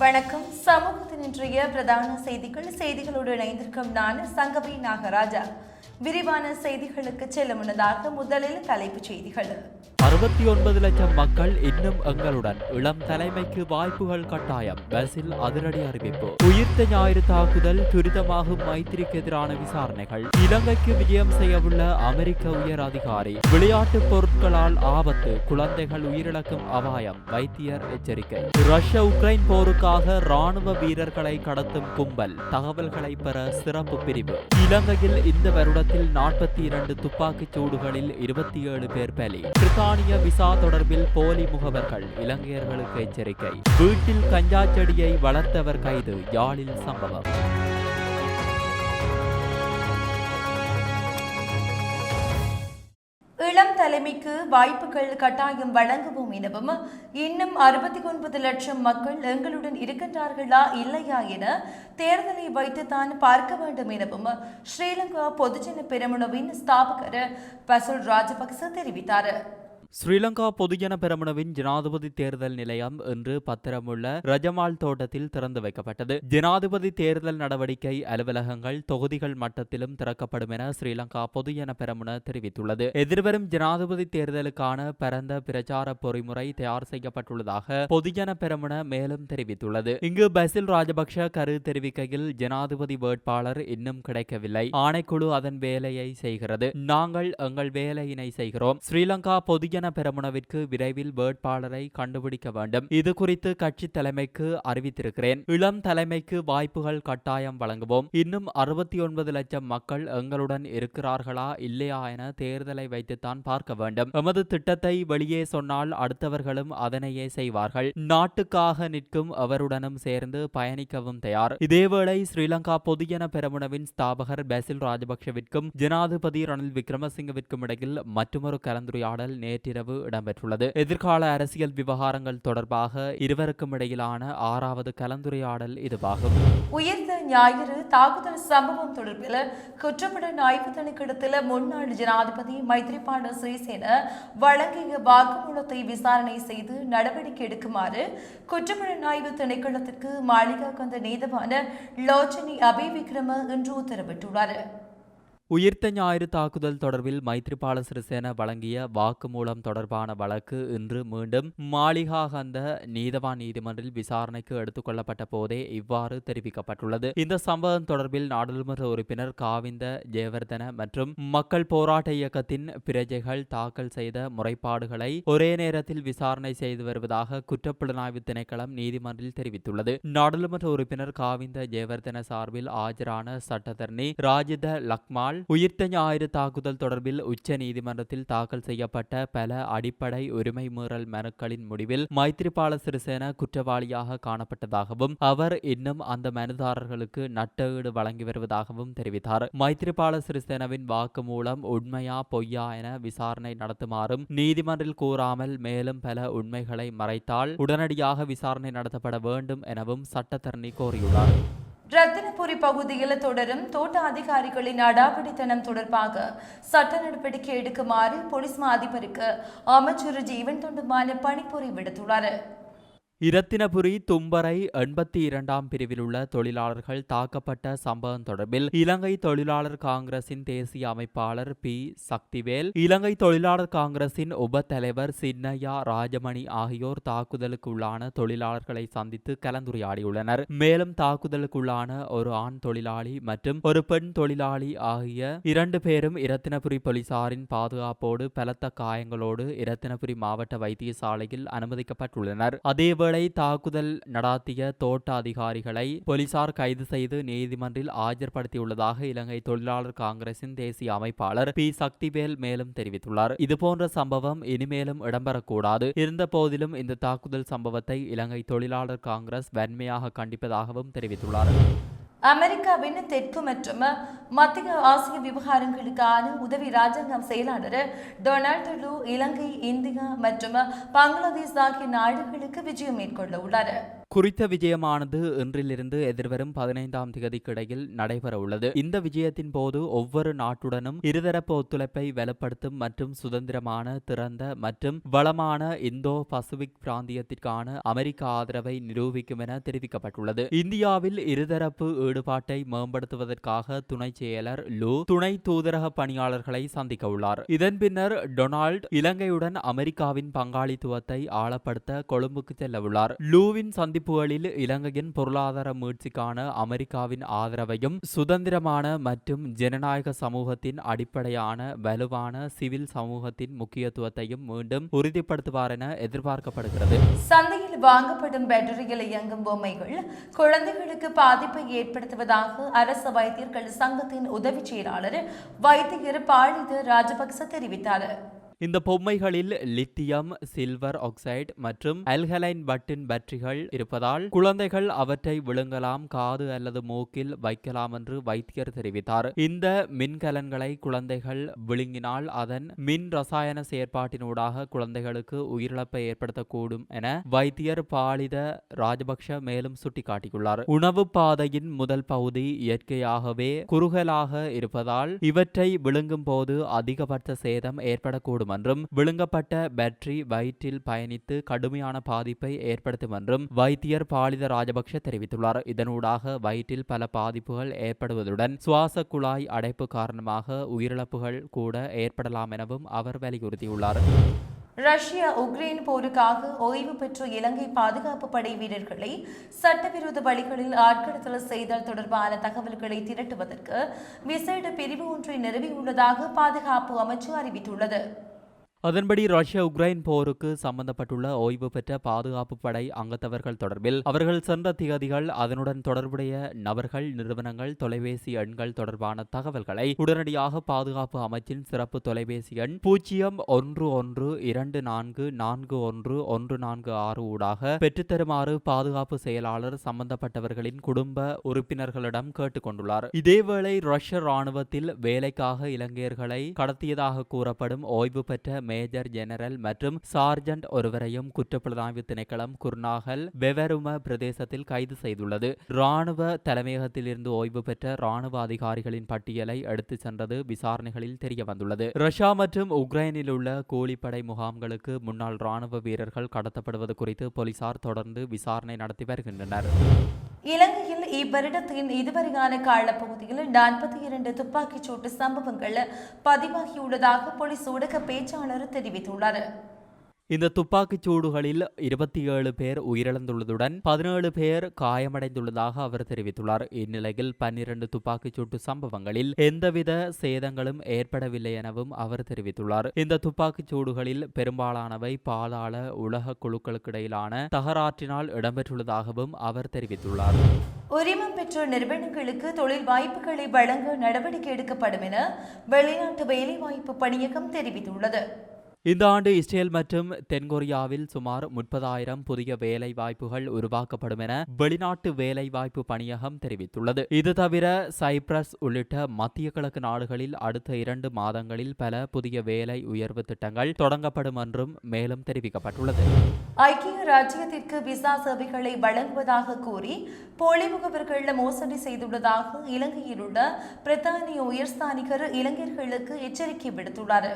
வணக்கம். சமூகத்தின் இன்றைய பிரதான செய்திகள் செய்திகளோடு இணைந்திருக்கும் நான் சங்கவி நாகராஜா. விரிவான செய்திகளுக்கு செல்ல முன்னதாக முதலில் தலைப்புச் செய்திகள். அறுபத்தி ஒன்பது லட்சம் மக்கள் இன்னும் எங்களுடன் இளம் தலைமைக்கு வாய்ப்புகள் கட்டாயம். பஸ்ஸில் அதிரடி அறிவிப்பு. உயிர்த்த ஞாயிறு தாக்குதல் துரிதமாகும் மைத்திரிக்கு எதிரான விசாரணைகள். இலங்கைக்கு விஜயம் செய்யவுள்ள அமெரிக்க உயர் அதிகாரி. விளையாட்டுப் பொருட்களால் ஆபத்து. குழந்தைகள் உயிரிழக்கும் அபாயம். வைத்தியர் எச்சரிக்கை. ரஷ்ய உக்ரைன் போருக்கு போருக்காக ராணுவ வீரர்களை கடத்தும் கும்பல் தகவல்களை பெற சிறப்பு பிரிவு. இலங்கையில் இந்த வருடத்தில் நாற்பத்தி இரண்டு துப்பாக்கிச் சூடுகளில் இருபத்தி ஏழு பேர் பலி. பிரித்தானிய விசா தொடர்பில் போலி முகவர்கள் இலங்கையர்களுக்கு எச்சரிக்கை. வீட்டில் கஞ்சா செடியை வளர்த்தவர் கைது யாழில் சம்பவம். இளம் தலைமைக்கு வாய்ப்புகள் கட்டாயம் வழங்குவோம் எனவும் இன்னும் அறுபத்தி ஒன்பது லட்சம் மக்கள் எங்களுடன் இருக்கின்றார்களா இல்லையா என தேர்தலை வைத்துத்தான் பார்க்க வேண்டும் எனவும் ஸ்ரீலங்கா பொதுஜன பெருமுனவின் ஸ்தாபகர் பசுல் ராஜபக்ச தெரிவித்தார். ஸ்ரீலங்கா பொதுஜன பெரமுனவின் ஜனாதிபதி தேர்தல் நிலையம் இன்று பத்திரமுள்ள ரஜமால் தோட்டத்தில் திறந்து வைக்கப்பட்டது. ஜனாதிபதி தேர்தல் நடவடிக்கை அலுவலகங்கள் தொகுதிகள் மட்டத்திலும் திறக்கப்படும் என ஸ்ரீலங்கா பொதுஜன பெரமுன தெரிவித்துள்ளது. எதிர்வரும் ஜனாதிபதி தேர்தலுக்கான பரந்த பிரச்சார பொறிமுறை தயார் செய்யப்பட்டுள்ளதாக பொதுஜன பெரமுன மேலும் தெரிவித்துள்ளது. இங்கு பசில் ராஜபக்ஷ கரு தெரிவிக்கையில் ஜனாதிபதி வேட்பாளர் இன்னும் கிடைக்கவில்லை. ஆணைக்குழு அதன் வேலையை செய்கிறது. நாங்கள் எங்கள் வேலையினை செய்கிறோம். ஸ்ரீலங்கா பொதுஜன பெரமுனவிற்கு விரைவில் வேட்பாளரை கண்டுபிடிக்க வேண்டும். இது குறித்து கட்சி தலைமைக்கு அறிவித்திருக்கிறேன். இளம் தலைமைக்கு வாய்ப்புகள் கட்டாயம் வழங்குவோம். இன்னும் அறுபத்தி ஒன்பது லட்சம் மக்கள் எங்களுடன் இருக்கிறார்களா இல்லையா என தேர்தலை வைத்துத்தான் பார்க்க வேண்டும். எமது திட்டத்தை வெளியே சொன்னால் அடுத்தவர்களும் அதனையே செய்வார்கள். நாட்டுக்காக நிற்கும் அவருடனும் சேர்ந்து பயணிக்கவும் தயார். இதேவேளை ஸ்ரீலங்கா பொதுஜன பெரமுனவின் ஸ்தாபகர் பேசில் ராஜபக்ஷவிற்கும் ஜனாதிபதி ரணில் விக்ரமசிங்கவிற்கும் இடையில் மற்றொரு கலந்துரையாடல் நேற்று நேற்றிரவு இடம்பெற்றுள்ளது. எதிர்கால அரசியல் விவகாரங்கள் தொடர்பாக இருவருக்கும் இடையிலான ஆறாவது கலந்துரையாடல் இதுவாகும். உயர்ந்த ஞாயிறு தாக்குதல் சம்பவம் தொடர்பில் குற்றப்புலன் ஆய்வு திணைக்களத்தில் முன்னாள் ஜனாதிபதி மைத்ரிபால சிறிசேன வழங்கிய வாக்குமூலத்தை விசாரணை செய்து நடவடிக்கை எடுக்குமாறு குற்றப்புலன் ஆய்வு திணைக்களத்திற்கு மாளிகா கந்த நீதவான லோச்சனி அபிவிக்ரம இன்று உத்தரவிட்டுள்ளார். உயிர்த்த ஞாயிறு தாக்குதல் தொடர்பில் மைத்ரிபால சிறிசேன வழங்கிய வாக்குமூலம் தொடர்பான வழக்கு இன்று மீண்டும் மாளிகாகந்த நீதவான் நீதிமன்றில் விசாரணைக்கு எடுத்துக் கொள்ளப்பட்ட போதே இவ்வாறு தெரிவிக்கப்பட்டுள்ளது. இந்த சம்பவம் தொடர்பில் நாடாளுமன்ற உறுப்பினர் காவிந்த ஜெயவர்தன மற்றும் மக்கள் போராட்ட இயக்கத்தின் பிரஜைகள் தாக்கல் செய்த முறைப்பாடுகளை ஒரே நேரத்தில் விசாரணை செய்து வருவதாக குற்றப்புலனாய்வு திணைக்களம் நீதிமன்றில் தெரிவித்துள்ளது. நாடாளுமன்ற உறுப்பினர் காவிந்த ஜெயவர்தன சார்பில் ஆஜரான சட்டத்தரணி ராஜித லக்மால் உயிர்த்த ஞாயிறு தாக்குதல் தொடர்பில் உச்ச நீதிமன்றத்தில் தாக்கல் செய்யப்பட்ட பல அடிப்படை உரிமை மீறல் மனுக்களின் முடிவில் மைத்ரிபால சிறிசேன குற்றவாளியாக காணப்பட்டதாகவும் அவர் இன்னும் அந்த மனுதாரர்களுக்கு நட்டஈடு வழங்கி வருவதாகவும் தெரிவித்தார். மைத்ரிபால சிறிசேனவின் வாக்கு மூலம் உண்மையா பொய்யா என விசாரணை நடத்துமாறும் நீதிமன்றில் கூறாமல் மேலும் பல உண்மைகளை மறைத்தால் உடனடியாக விசாரணை நடத்தப்பட வேண்டும் எனவும் சட்டத்தரணி கோரியுள்ளார். ரத்தினபுரி பகுதியில் தொடரும் தோட்ட அதிகாரிகளின் அடாவடித்தனம் தொடர்பாக சட்ட நடவடிக்கை எடுக்குமாறு போலீஸ் மா அதிபருக்கு அமைச்சர் ஜீவன் தொண்டுமான பணிப்புரை விடுத்துள்ளார். இரத்தினபுரி தும்பரை எண்பத்தி இரண்டாம் பிரிவில் உள்ள தொழிலாளர்கள் தாக்கப்பட்ட சம்பவம் தொடர்பில் இலங்கை தொழிலாளர் காங்கிரசின் தேசிய அமைப்பாளர் பி. சக்திவேல் இலங்கை தொழிலாளர் காங்கிரசின் உப தலைவர் சின்னையா ராஜமணி ஆகியோர் தாக்குதலுக்குள்ளான தொழிலாளர்களை சந்தித்து கலந்துரையாடியுள்ளனர். மேலும் தாக்குதலுக்குள்ளான ஒரு ஆண் தொழிலாளி மற்றும் ஒரு பெண் தொழிலாளி ஆகிய இரண்டு பேரும் இரத்தினபுரி போலீசாரின் பாதுகாப்போடு பலத்த காயங்களோடு இரத்தினபுரி மாவட்ட வைத்தியசாலையில் அனுமதிக்கப்பட்டுள்ளனர். அதேவேளை தாக்குதல் நடாத்திய தோட்ட அதிகாரிகளை போலீசார் கைது செய்து நீதிமன்றில் ஆஜர்படுத்தியுள்ளதாக இலங்கை தொழிலாளர் காங்கிரசின் தேசிய அமைப்பாளர் பி. சக்திவேல் மேலும் தெரிவித்துள்ளார். இதுபோன்ற சம்பவம் இனிமேலும் இடம்பெறக்கூடாது. இருந்த போதிலும் இந்த தாக்குதல் சம்பவத்தை இலங்கை தொழிலாளர் காங்கிரஸ் வன்மையாக கண்டிப்பதாகவும் தெரிவித்துள்ளார். அமெரிக்காவின் தெற்கு மற்றும் மத்திய ஆசிய விவகாரங்களுக்கான உதவி ராஜாங்கம் செயலாளர் டொனால்டு லூ இலங்கை இந்தியா மற்றும் பங்களாதேஷ் ஆகிய நாடுகளுக்கு விஜயம் மேற்கொள்ள உள்ளார். குறித்த விஜயமானது இன்றிலிருந்து எதிர்வரும் பதினைந்தாம் தேதிக்கிடையில் நடைபெறவுள்ளது. நடைபெற உள்ளது இந்த விஜயத்தின் போது ஒவ்வொரு நாட்டுடனும் இருதரப்பு ஒத்துழைப்பை வலுப்படுத்தும் மற்றும் சுதந்திரமான திறந்த மற்றும் வளமான இந்தோ பசிபிக் பிராந்தியத்திற்கான அமெரிக்க ஆதரவை நிரூபிக்கும் என தெரிவிக்கப்பட்டுள்ளது. இந்தியாவில் இருதரப்பு ஈடுபாட்டை மேம்படுத்துவதற்காக துணை செயலர் லூ துணை தூதரக பணியாளர்களை சந்திக்க உள்ளார். இதன் பின்னர் டொனால்ட் இலங்கையுடன் அமெரிக்காவின் பங்காளித்துவத்தை ஆழப்படுத்த கொழும்புக்கு செல்ல உள்ளார். லூவின் சந்திப்புகளில் இலங்கையின் பொருளாதார மீட்சிக்கான அமெரிக்காவின் ஆதரவையும் சுதந்திரமான மற்றும் ஜனநாயக சமூகத்தின் அடிப்படையான வலுவான சிவில் சமூகத்தின் முக்கியத்துவத்தையும் மீண்டும் உறுதிப்படுத்துவார் என எதிர்பார்க்கப்படுகிறது. சந்தையில் வாங்கப்படும் பேட்டரியில் இயங்கும் பொம்மைகள் குழந்தைகளுக்கு பாதிப்பை ஏற்படுத்துவதாக அரசு வைத்தியர்கள் சங்கத்தின் உதவி செயலாளர் வைத்தியர் பாலித ராஜபக்ச தெரிவித்தார். இந்த பொம்மைகளில் லித்தியம் சில்வர் ஆக்சைடு மற்றும் அல்கலைன் பட்டின் பேட்டரிகள் இருப்பதால் குழந்தைகள் அவற்றை விழுங்கலாம் காது அல்லது மூக்கில் வைக்கலாம் என்று வைத்தியர் தெரிவித்தார். இந்த மின்கலன்களை குழந்தைகள் விழுங்கினால் அதன் மின் ரசாயன செயற்பாட்டினூடாக குழந்தைகளுக்கு உயிரிழப்பை ஏற்படுத்தக்கூடும் என வைத்தியர் பாலித ராஜபக்ஷ மேலும் சுட்டிக்காட்டியுள்ளார். உணவு பாதையின் முதல் பகுதி இயற்கையாகவே குறுகலாக இருப்பதால் இவற்றை விழுங்கும் போது அதிகபட்ச சேதம் ஏற்படக்கூடும் ஏற்படுத்தும் என்றும் விழுங்கப்பட்ட பேட்டரி வயிற்றில் பயணித்து கடுமையான பாதிப்பை ஏற்படுத்தும் என்றும் வைத்தியர் பாலித ராஜபக்ஷ தெரிவித்துள்ளார். இதனூடாக வயிற்றில் பல பாதிப்புகள் ஏற்படுவதுடன் சுவாச குழாய் அடைப்பு காரணமாக உயிரிழப்புகள் கூட ஏற்படலாம் எனவும் அவர் வலியுறுத்தியுள்ளார். ரஷ்யா உக்ரைன் போருக்காக ஓய்வு பெற்ற இலங்கை பாதுகாப்பு படை வீரர்களை சட்டவிரோத வழிகளில் ஆட்கடத்தல் செய்தல் தொடர்பான தகவல்களை திரட்டுவதற்கு விசேட பிரிவு ஒன்றை நிறுவியுள்ளதாக பாதுகாப்பு அமைச்சு அறிவித்துள்ளது. அதன்படி ரஷ்யா உக்ரைன் போருக்கு சம்பந்தப்பட்டுள்ள ஓய்வு பெற்ற பாதுகாப்பு படை அங்கத்தவர்கள் தொடர்பில் அவர்கள் சென்ற திகதிகள் அதனுடன் தொடர்புடைய நபர்கள் நிறுவனங்கள் தொலைபேசி எண்கள் தொடர்பான தகவல்களை உடனடியாக பாதுகாப்பு அமைச்சின் சிறப்பு தொலைபேசி எண் பூஜ்ஜியம் ஒன்று ஒன்று இரண்டு நான்கு நான்கு ஒன்று ஒன்று நான்கு ஆறு ஊடாக பெற்றுத்தருமாறு பாதுகாப்பு செயலாளர் சம்பந்தப்பட்டவர்களின் குடும்ப உறுப்பினர்களிடம் கேட்டுக்கொண்டுள்ளார் இதேவேளை ரஷ்ய ராணுவத்தில் வேலைக்காக இலங்கையர்களை கடத்தியதாக கூறப்படும் ஓய்வு பெற்ற மேஜர் ஜெனரல் மற்றும் சார்ஜன்ட் ஒருவரையும் குற்றப்புலனாய்வு திணைக்களம் குர்நாகல் வெவரும பிரதேசத்தில் கைது செய்துள்ளது. ராணுவ தலைமையகத்திலிருந்து ஓய்வு பெற்ற ராணுவ அதிகாரிகளின் பட்டியலை எடுத்துச் சென்றது விசாரணைகளில் தெரிய வந்துள்ளது ரஷ்யா மற்றும் உக்ரைனில் உள்ள கூலிப்படை முகாம்களுக்கு முன்னாள் ராணுவ வீரர்கள் கடத்தப்படுவது குறித்து போலீசார் தொடர்ந்து விசாரணை நடத்தி வருகின்றனர். இலங்கையில் இவ்வருடத்தின் இதுவரையான காலப்பகுதியில் நாற்பத்தி இரண்டு துப்பாக்கிச்சூட்டு சம்பவங்கள் பதிவாகியுள்ளதாக போலீஸ் ஊடக பேச்சாளர் தெரிவித்துள்ளார். இந்த துப்பாக்கிச் சூடுகளில் இருபத்தி ஏழு பேர் உயிரிழந்துள்ளதுடன் பதினேழு பேர் காயமடைந்துள்ளதாக அவர் தெரிவித்துள்ளார். இந்நிலையில் பன்னிரண்டு துப்பாக்கிச் சூட்டு சம்பவங்களில் எந்தவித சேதங்களும் ஏற்படவில்லை எனவும் அவர் தெரிவித்துள்ளார். இந்த துப்பாக்கிச் சூடுகளில் பெரும்பாலானவை பாதாள உலக குழுக்களுக்கிடையிலான தகராற்றினால் இடம்பெற்றுள்ளதாகவும் அவர் தெரிவித்துள்ளார். உரிமம் பெற்ற நிறுவனங்களுக்கு தொழில் வாய்ப்புகளை வழங்க நடவடிக்கை எடுக்கப்படும் என வெளிநாட்டு வேலைவாய்ப்பு பணியகம் தெரிவித்துள்ளது. இந்த ஆண்டு இஸ்ரேல் மற்றும் தென்கொரியாவில் சுமார் முப்பதாயிரம் புதிய வேலை வாய்ப்புகள் உருவாக்கப்படும் என வெளிநாட்டு வேலை வாய்ப்பு பணியகம் தெரிவித்துள்ளது. இது தவிர சைப்ரஸ் உள்ளிட்ட மத்திய கிழக்கு நாடுகளில் அடுத்த இரண்டு மாதங்களில் பல புதிய வேலை உயர்வு திட்டங்கள் தொடங்கப்படும் என்றும் மேலும் தெரிவிக்கப்பட்டுள்ளது. ஐக்கிய ராஜ்யத்திற்கு விசா சேவைகளை வழங்குவதாக கூறி போலி முகவர்கள் மோசடி செய்துள்ளதாக இலங்கையில் உள்ள பிரித்தானிய உயர்ஸ்தானிகர் இளைஞர்களுக்கு எச்சரிக்கை விடுத்துள்ளார்.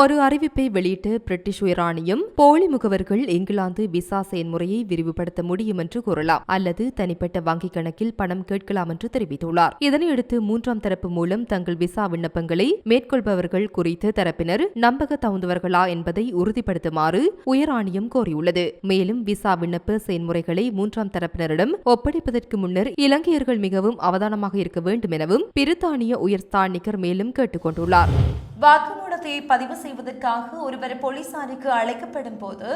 ஒரு அறிவிப்பை வெளியிட்ட பிரிட்டிஷ் உயராணியும் போலி முகவர்கள் இங்கிலாந்து விசா செயல்முறையை விரிவுபடுத்த முடியும் என்று கூறலாம். அல்லது தனிப்பட்ட வங்கிக் கணக்கில் பணம் கேட்கலாம் என்று தெரிவித்துள்ளார். இதனையடுத்து மூன்றாம் தரப்பு மூலம் தங்கள் விசா விண்ணப்பங்களை மேற்கொள்பவர்கள் குறித்த தரப்பினர் நம்பக தகுந்தவர்களா என்பதை உறுதிப்படுத்துமாறு உயராணியம் கோரியுள்ளது. மேலும் விசா விண்ணப்ப செயல்முறைகளை மூன்றாம் தரப்பினரிடம் ஒப்படைப்பதற்கு முன்னர் இலங்கையர்கள் மிகவும் அவதானமாக இருக்க வேண்டும் எனவும் பிரித்தானிய உயர்ஸ்தானிகர் மேலும் கேட்டுக்கொண்டுள்ளார். வாக்குமூலத்தை பதிவு செய்வதற்காக ஒருவர் போலீசாருக்கு அழைக்கப்படும் போது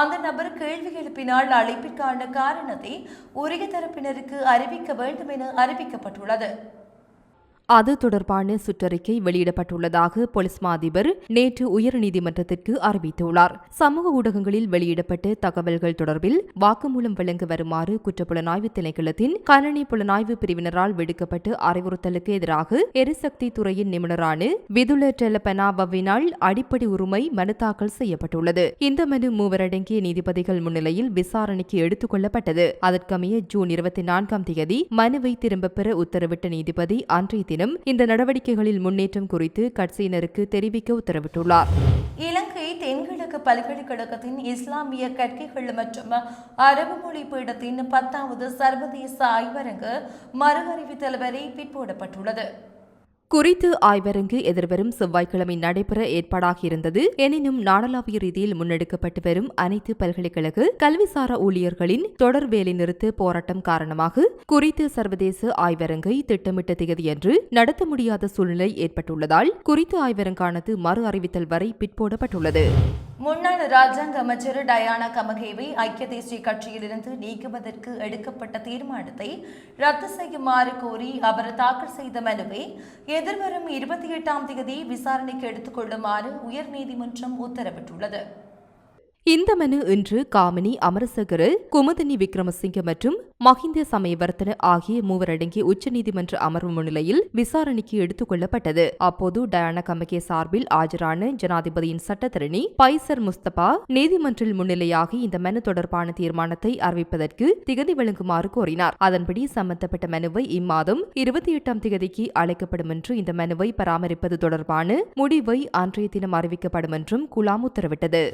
அந்த நபர் கேள்வி எழுப்பினால் அழைப்பிற்கான காரணத்தை உரிய தரப்பினருக்கு அறிவிக்க வேண்டும் என அறிவிக்கப்பட்டுள்ளது. அது தொடர்பான சுற்றறிக்கை வெளியிடப்பட்டுள்ளதாக போலீஸ் மாதிபர் நேற்று உயர்நீதிமன்றத்திற்கு அறிவித்துள்ளார். சமூக ஊடகங்களில் வெளியிடப்பட்ட தகவல்கள் தொடர்பில் வாக்குமூலம் வழங்க வருமாறு குற்றப்புலனாய்வு திணைக்களத்தின் கணனி புலனாய்வு பிரிவினரால் விடுக்கப்பட்ட அறிவுறுத்தலுக்கு எதிராக எரிசக்தி துறையின் நிபுணரான விதுல டெலபனாவினால் அடிப்படை உரிமை மனு தாக்கல் செய்யப்பட்டுள்ளது. இந்த மனு மூவரடங்கிய நீதிபதிகள் முன்னிலையில் விசாரணைக்கு எடுத்துக் கொள்ளப்பட்டது அதற்கமைய ஜூன் இருபத்தி நான்காம் தேதி மனுவை திரும்பப் பெற உத்தரவிட்ட நீதிபதி அன்றைய தினம் இந்த நடவடிக்கைகளில் முன்னேற்றம் குறித்து கட்சியினருக்கு தெரிவிக்க உத்தரவிட்டுள்ளார். இலங்கை தென்கிழக்கு பல்கலைக்கழகத்தின் இஸ்லாமிய கற்கைகள் மற்றும் அரபு மொழி பீடத்தின் பத்தாவது சர்வதேச ஆய்வரங்கு மறு அறிவித்தல் வரை பிற்போடப்பட்டுள்ளது. குறித்து ஆய்வரங்கு எதிர்வரும் செவ்வாய்க்கிழமை நடைபெற ஏற்பாடாகியிருந்தது. எனினும் நாடளாவிய ரீதியில் முன்னெடுக்கப்பட்டு வரும் அனைத்து பல்கலைக்கழக கல்விசாரா ஊழியர்களின் தொடர் வேலைநிறுத்த போராட்டம் காரணமாக குறித்த சர்வதேச ஆய்வரங்கை திட்டமிட்ட திகதியன்று நடத்த முடியாத சூழ்நிலை ஏற்பட்டுள்ளதால் குறித்த ஆய்வரங்கானது மறு அறிவித்தல் வரை பிற்போடப்பட்டுள்ளது. முன்னாள் ராஜாங்க அமைச்சர் டயானா கமகேவை ஐக்கிய தேசிய கட்சியிலிருந்து நீக்குவதற்கு எடுக்கப்பட்ட தீர்மானத்தை ரத்து செய்யுமாறு கோரி அவர் தாக்கல் செய்த மனுவை எதிர்வரும் இருபத்தி எட்டாம் தேதி விசாரணைக்கு எடுத்துக் கொள்ளுமாறு உயர்நீதிமன்றம் உத்தரவிட்டுள்ளது. இந்த மனு இன்று காமினி அமரசகர குமுதினி விக்ரமசிங்க மற்றும் மஹிந்த சமயவர்த்தன ஆகிய மூவரடங்கிய உச்சநீதிமன்ற அமர்வு முன்னிலையில் விசாரணைக்கு எடுத்துக் கொள்ளப்பட்டது. அப்போது டயானா கமகே சார்பில் ஆஜரான ஜனாதிபதியின் சட்டத்தரணி பைசர் முஸ்தபா நீதிமன்றில் முன்னிலையாகி இந்த மனு தொடர்பான தீர்மானத்தை அறிவிப்பதற்கு திகதி வழங்குமாறு கோரினார். அதன்படி சம்பந்தப்பட்ட மனுவை இம்மாதம் இருபத்தி எட்டாம் திகதிக்கு அழைக்கப்படும் என்று இந்த மனுவை பராமரிப்பது தொடர்பான முடிவை அன்றைய தினம் அறிவிக்கப்படும் என்றும் குலாம் உத்தரவிட்டது.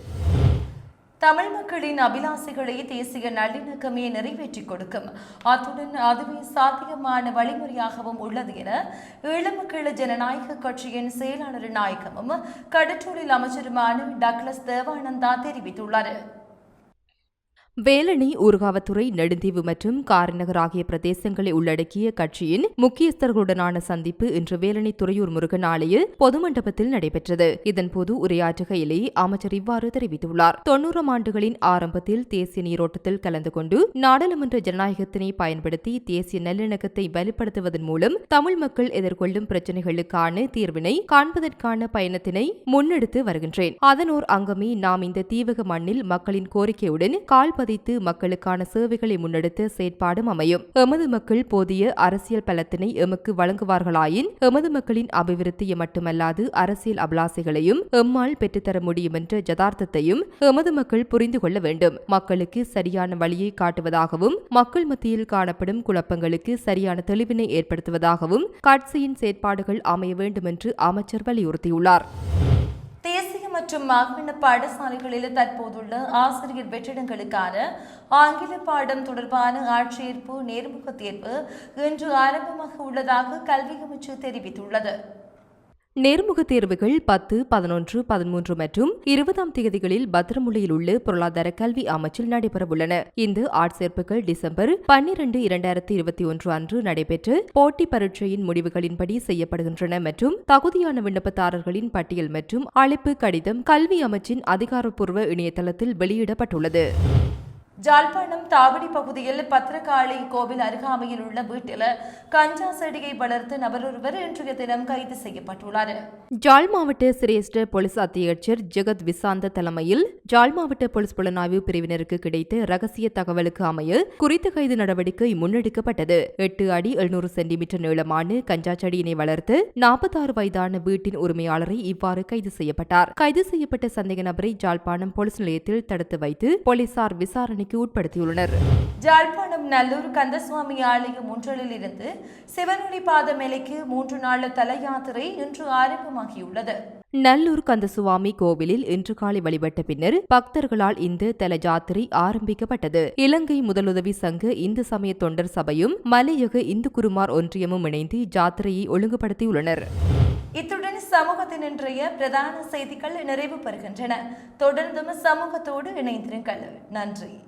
தமிழ் மக்களின் அபிலாசைகளை தேசிய நல்லிணக்கமே நிறைவேற்றிக் கொடுக்கும். அத்துடன் அதுவே சாத்தியமான வழிமுறையாகவும் உள்ளது என ஈழமக்கள் ஜனநாயக கட்சியின் செயலாளர் நாயகமும் கடற்றூரில் அமைச்சருமான டக்ளஸ் தேவானந்தா தெரிவித்துள்ளார். வேலணி ஊர்காவத்துறை நெடுந்தீவு மற்றும் காரிநகர் ஆகிய பிரதேசங்களை உள்ளடக்கிய கட்சியின் முக்கியஸ்தர்களுடனான சந்திப்பு இன்று வேலணி துறையூர் முருகன் ஆலய பொது மண்டபத்தில் நடைபெற்றது. இதன்போது உரையாற்றுகையிலே அமைச்சர் இவ்வாறு தெரிவித்துள்ளார். தொன்னூறாம் ஆண்டுகளின் ஆரம்பத்தில் தேசிய நீரோட்டத்தில் கலந்து கொண்டு நாடாளுமன்ற ஜனநாயகத்தினை பயன்படுத்தி தேசிய நல்லிணக்கத்தை வலுப்படுத்துவதன் மூலம் தமிழ் மக்கள் எதிர்கொள்ளும் பிரச்சினைகளுக்கான தீர்வினை காண்பதற்கான பயணத்தினை முன்னெடுத்து வருகின்றேன். அதனோர் அங்கமே நாம் இந்த தீவக மண்ணில் மக்களின் கோரிக்கையுடன் கால்பதி பதித்து மக்களுக்கான சேவைகளை முன்னெடுத்த செயற்பாடும் அமையும். எமது மக்கள் போதிய அரசியல் பலத்தினை எமக்கு வழங்குவார்களாயின் எமது மக்களின் அபிவிருத்தியை மட்டுமல்லாது அரசியல் அபிலாசைகளையும் எம்மால் பெற்றுத்தர முடியும் என்ற ஜதார்த்தத்தையும் எமது மக்கள் புரிந்து கொள்ள வேண்டும். மக்களுக்கு சரியான வழியை காட்டுவதாகவும் மக்கள் மத்தியில் காணப்படும் குழப்பங்களுக்கு சரியான தெளிவினை ஏற்படுத்துவதாகவும் கட்சியின் செயற்பாடுகள் அமைய வேண்டும் என்று அமைச்சர் வலியுறுத்தியுள்ளார். தேசிய மற்றும் மாகாண பாடசாலைகளில் தற்போதுள்ள ஆசிரியர் வெற்றிடங்களுக்கான ஆங்கில பாடம் தொடர்பான ஆட்சேர்ப்பு நேர்முக தேர்வு இன்று ஆரம்பமாக உள்ளதாக கல்வி அமைச்சு தெரிவித்துள்ளது. நேர்முக தேர்வுகள் பத்து பதினொன்று பதிமூன்று மற்றும் இருபதாம் தேதிகளில் பத்திரமுலையில் உள்ள பொருளாதார கல்வி அமைச்சில் நடைபெறவுள்ளன. இந்த ஆட்சேர்ப்புகள் டிசம்பர் பன்னிரண்டு இரண்டாயிரத்தி இருபத்தி ஒன்று அன்று நடைபெற்று போட்டி பரீட்சையின் முடிவுகளின்படி செய்யப்படுகின்றன மற்றும் தகுதியான விண்ணப்பதாரர்களின் பட்டியல் மற்றும் அழைப்பு கடிதம் கல்வி அமைச்சின் அதிகாரப்பூர்வ இணையதளத்தில் வெளியிடப்பட்டுள்ளது. ஜாழ்ப்பாணம் தாவடி பகுதியில் பத்திரகாளி கோவில் அருகாமையில் உள்ள வீட்டில் கஞ்சா செடியை வளர்த்த நபரொருவர் இன்றைய தினம் கைது செய்யப்பட்டுள்ளார். ஜாழ் மாவட்ட சிரேஷ்ட போலீஸ் அத்தியட்சர் ஜெகத் விசாந்த தலைமையில் ஜாழ் மாவட்ட போலீஸ் புலனாய்வு பிரிவினருக்கு கிடைத்த ரகசிய தகவலுக்கு அமைய குறித்த கைது நடவடிக்கை முன்னெடுக்கப்பட்டது. எட்டு அடி எழுநூறு சென்டிமீட்டர் நீளமான கஞ்சா செடியினை வளர்த்து நாற்பத்தாறு வயதான வீட்டின் உரிமையாளரை இவ்வாறு கைது செய்யப்பட்டார். கைது செய்யப்பட்ட சந்தேக நபரை ஜாழ்ப்பாணம் போலீஸ் நிலையத்தில் தடுத்து வைத்து போலீசார் விசாரணை விசாரணைக்கு உட்படுத்தியுள்ளனர். ஜாழ்ப்பாணம் நல்லூர் கந்தசுவாமி ஆலயம் ஒன்றலில் இருந்து சிவனொளி பாதமலைக்கு மூன்று நாள் தல யாத்திரை இன்று ஆரம்பமாகியுள்ளது. நல்லூர் கந்தசுவாமி கோவிலில் இன்று காலை வழிபட்ட பின்னர் பக்தர்களால் இந்த தல ஜாத்திரை ஆரம்பிக்கப்பட்டது. இலங்கை முதலுதவி சங்க இந்து சமய தொண்டர் சபையும் மலையக இந்து குருமார் ஒன்றியமும் இணைந்து ஜாத்திரையை ஒழுங்குபடுத்தியுள்ளனர். இத்துடன் சமூகத்தின் இன்றைய பிரதான செய்திகள் நிறைவு பெறுகின்றன தொடர்ந்தும் சமூகத்தோடு இணைந்திருங்கள். நன்றி.